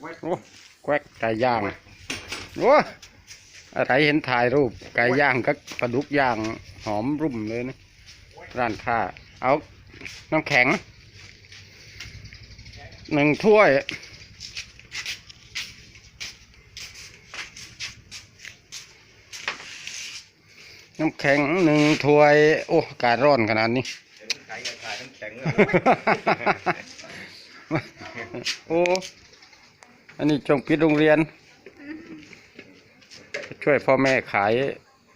โอ้แควกไก่ย่างโอ้อะไรเห็นถ่ายรูปไก่ย่างกับปลาดุกย่างหอมรุ่มเลยนะร้านค้าเอาน้ำแข็งหนึ่งถ้วยน้ำแข็งหนึ่งถ้วย โอ้อากาศร้อนขนาดนี้ขายกับขายน้ำแข็งโอ้ อันนี้จงปิดโรงเรียน ช่วยพ่อแม่ขาย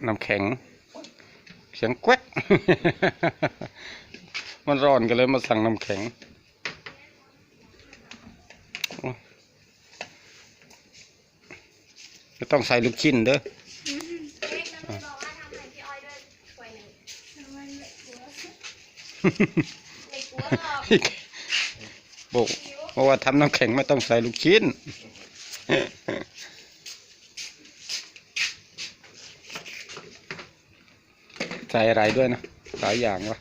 น้ำแข็ง เสียงแควกมันร้อนก็เลยมาสั่งน้ำแข็งโอ้ไม่ต้องใส่ลูกชิ้นเด้อเล็กน้องบ อกว่าทำให้พี่อ้อยด้วยถ้วยหนึ่งทำไมไม่กลัวไม่กลัวหรอกบอกเพราะว่าทำน้ำแข็งไม่ต้องใส่ลูกชิ้น ใส่อะไรด้วยนะหลายอย่างวะ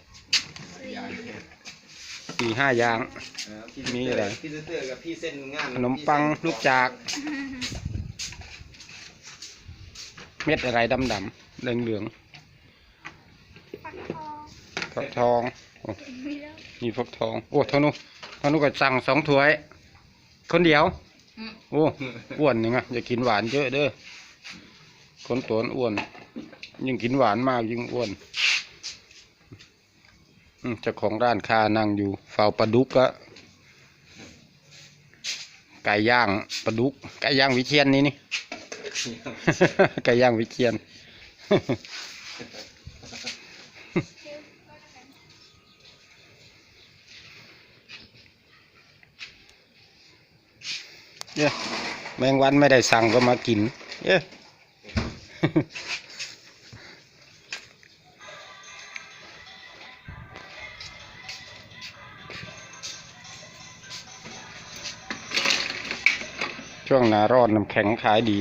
สี่ห้าอย่าง มีอะไร พี่เสื้อกับพี่เส้นงานขนมปังลูกจาก เม็ดอะไรดำดำๆเหลืองเหลืองฟักทองๆฟักทองโอ้ มีแล้วมีฟักทอง โอ้ทานุทานุก็สั่งสองถ้วย คนเดียว โอ้อ้วนยังไงอย่ากินหวานเยอะเด้อ คนตัวอ้วน ยิ่งกินหวานมากยิ่งอ้วนอืมเจ้าของร้านค้านั่งอยู่เฝ้าปลาดุกก็ไก่ย่างปลาดุกไก่ย่างวิเชียนนี่นี่ ไก่ย่างวิเชียน เย้แมงวันไม่ได้สั่งก็มากิน เย้ช่วงหนาร้อนน้ำแข็งขายดี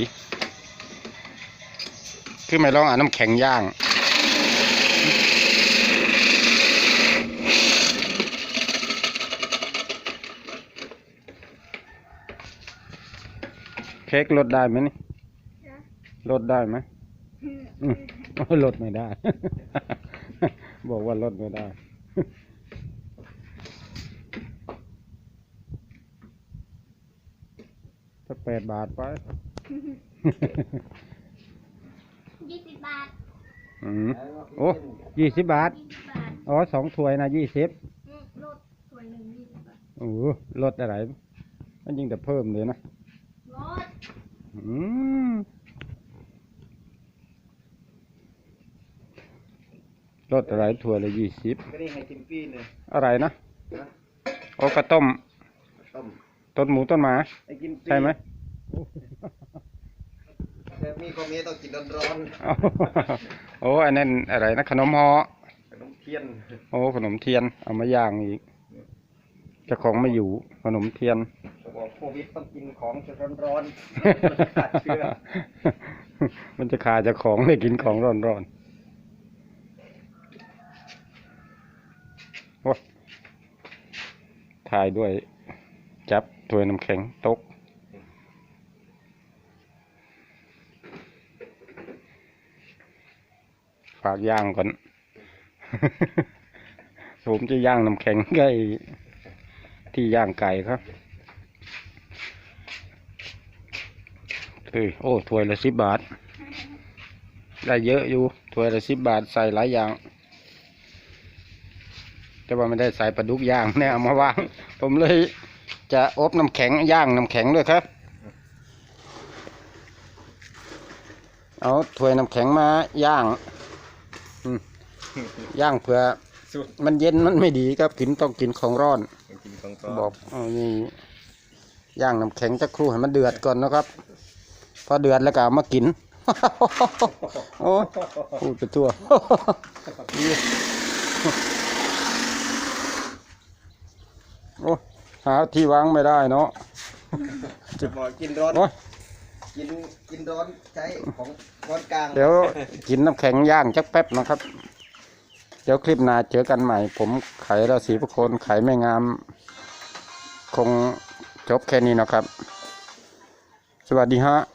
คือไม่ลองเอ่าน้ำแข็งย่าง ค้กลดได้ไหมนี่นะลดได้ไหมอืมโอ้ยลดไม่ได้ บอกว่าลดไม่ได้สักแปดบาทไปยี่สิบบาท อืมโอ้ยี่สิบบาทยี่สิบบาทอ๋อสองถ้วยนะยี่สิบอืมลดถ้วยหนึ่งยี่สิบบาทโอ้โหลดอะไร มันยิ่งแต่เพิ่มเลยนะลดอืม ลดอะไรถ้วยละยี่สิบก็นี่ให้กินปี้เลยอะไรนะโอ้กระต้มต้มต้นหมูต้นหมาให้กินปี้ใช่ไหมแต่มีความมีต้องกินร้อนโอ้โอ้อันนั้นอะไรนะ ขนมห่อๆขนมเทียน โอ้ขนมเทียน เอามาย่างอีกเจ้าของไม่อยู่ขนมเทียนเขาบอกโค วิดต้องกินของร้อนๆขาดเชื้อมันจะขาดจากของเลยกินของร้อนร้อนๆโอ้ถ่ายด้วย จับถ้วยน้ำแข็งตกฝากย่างก่อน ผมจะย่างน้ำแข็งใกล้ที่ย่างไก่ครับ เฮ้ยโอ้ถ้วยละสิบบาท ได้เยอะอยู่ถ้วยละสิบบาทใส่หลายอย่าง แต่ว่าไม่ได้ใส่ปลาดุกย่างเนี่ยเอามาวาง ผมเลยจะอบน้ำแข็งย่างน้ำแข็งด้วยครับ เอาถ้วยน้ำแข็งมาย่างอืมย่างเผื่อสุดมันเย็นมันไม่ดีครับกินต้องกินของร้อนกินของร้อนบอกเอานี่ย่างน้ำแข็งสักครู่ให้มันเดือดก่อนนะครับ พอเดือดแล้วก็เอามากิน โอ้ยพูดไปทั่วโอ้ยหาที่วางไม่ได้เนาะจะบอกกินร้อนโอ้ยกินกินร้อนใช้ของร้อนกลาง เดี๋ยวกินน้ำแข็งย่างจักแป๊บนะครับ เดี๋ยวคลิปหน้าเจอกันใหม่ ผมไขราศีพระโคนไขไม่งาม คงจบแค่นี้นะครับ उसके बाद यहाँ